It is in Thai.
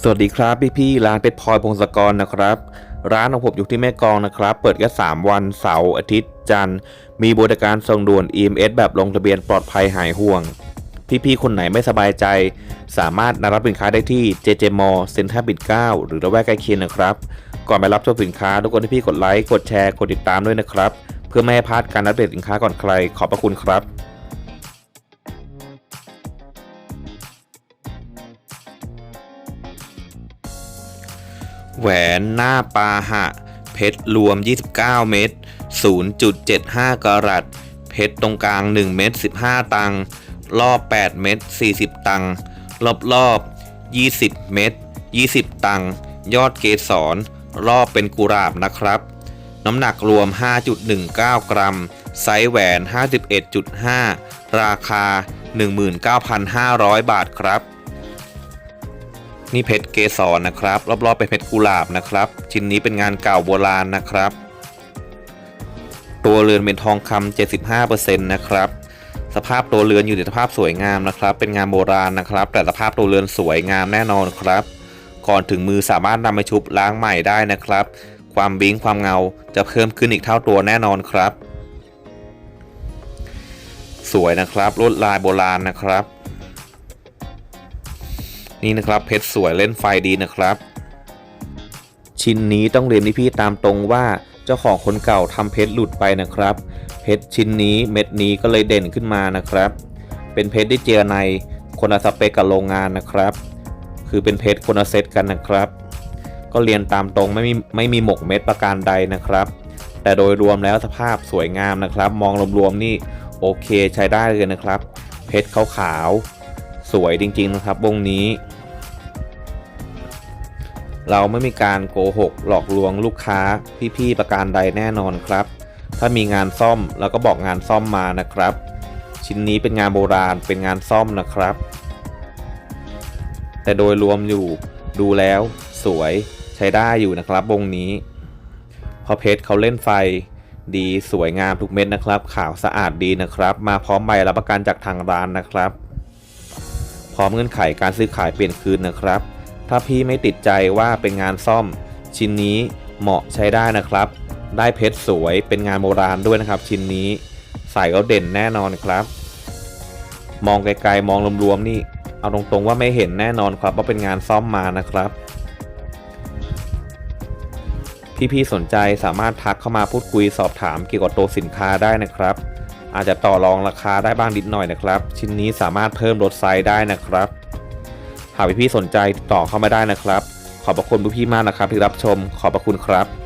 สวัสดีครับพี่พี่ร้านเป็ดพลอยพงศกรนะครับ ร้านของผมอยู่ที่แม่กองนะครับ เปิดแค่3วันเสาร์อาทิตย์ จันทร์ มีบริการส่งด่วน EMS แบบลงทะเบียนปลอดภัยหายห่วง พี่ๆคนไหนไม่สบายใจ สามารถนำรับสินค้าได้ที่ JJ m a l l เซ็นทรัลปิ่นเก้าหรือระแวกใกล้เคียงนะครับ ก่อนไปรับชมสินค้าทุกคนที่พี่กดไลค์กดแชร์กดติดตามด้วยนะครับ เพื่อไม่ให้พลาดการอัปเดตสินค้าก่อนใครขอบพระคุณครับ แหวนหน้าปาหะ เพชรรวม 29 เม็ด0.75 กรัต เพชรตรงกลาง 1 เม็ด15 ตังรอบ 8 เม็ด40 ตังรอบรอบ20 เม็ด20 ตังยอดเกสร รอบเป็นกุหลาบนะครับ น้ำหนักรวม 5.19 กรัม ไซส์แหวน 51.5 ราคา 19,500 บาทครับ นี่เพชรเกสรนะครับ รอบๆเป็นเพชรกุหลาบนะครับ ชิ้นนี้เป็นงานเก่าโบราณนะครับ ตัวเรือนเป็นทองคำ75%นะครับ สภาพตัวเรือนอยู่ในสภาพสวยงามนะครับ เป็นงานโบราณนะครับ แต่สภาพตัวเรือนสวยงามแน่นอนครับ ก่อนถึงมือสามารถนำไปชุบล้างใหม่ได้นะครับ ความบิ้งความเงาจะเพิ่มขึ้นอีกเท่าตัวแน่นอนครับ สวยนะครับลวดลายโบราณนะครับ นี่นะครับเพชรสวยเล่นไฟดีนะครับ ชิ้นนี้ต้องเรียนที่พี่ตามตรงว่าเจ้าของคนเก่าทำเพชรหลุดไปนะครับ เพชรชิ้นนี้เม็ดนี้ก็เลยเด่นขึ้นมานะครับ เป็นเพชรที่เจรในคนละสเปกกับโรงงานนะครับ คือเป็นเพชรคนละเซตกันนะครับ ก็เรียนตามตรงไม่มีไม่มีหมกเม็ดประการใดนะครับ แต่โดยรวมแล้วสภาพสวยงามนะครับ มองรวมๆนี่โอเคใช้ได้เลยนะครับ เพชรขาวๆสวยจริงๆนะครับวงนี้ เราไม่มีการโกหกหลอกลวงลูกค้าพี่ๆประการใดแน่นอนครับ ถ้ามีงานซ่อมเราก็บอกงานซ่อมมานะครับ ชิ้นนี้เป็นงานโบราณเป็นงานซ่อมนะครับ แต่โดยรวมอยู่ดูแล้ว สวยใช้ได้อยู่นะครับวงนี้พราะเพชรเขาเล่นไฟ ดีสวยงามทุกเม็ดนะครับ ขาวสะอาดดีนะครับ มาพร้อมใบรับประกันจากทางร้านนะครับ พร้อมเงื่อนไขการซื้อขายเปลี่ยนคืนนะครับ ถ้าพี่ไม่ติดใจว่าเป็นงานซ่อม ชิ้นนี้เหมาะใช้ได้นะครับ ได้เพชรสวยเป็นงานโบราณด้วยนะครับ ชิ้นนี้ใส่แล้วเด่นแน่นอนครับ มองไกลๆมองรวมๆนี่ เอาตรงๆว่าไม่เห็นแน่นอนครับว่าเป็นงานซ่อมมานะครับพี่ๆสนใจสามารถทักเข้ามาพูดคุยสอบถามเกี่ยวกับตัวสินค้าได้นะครับ อาจจะต่อรองราคาได้บ้างนิดหน่อยนะครับ ชิ้นนี้สามารถเพิ่มลดไซส์ได้นะครับ หากพี่ๆสนใจติดต่อเข้ามาได้นะครับ ขอบพระคุณพี่ๆมากนะครับที่รับชม ขอบพระคุณครับ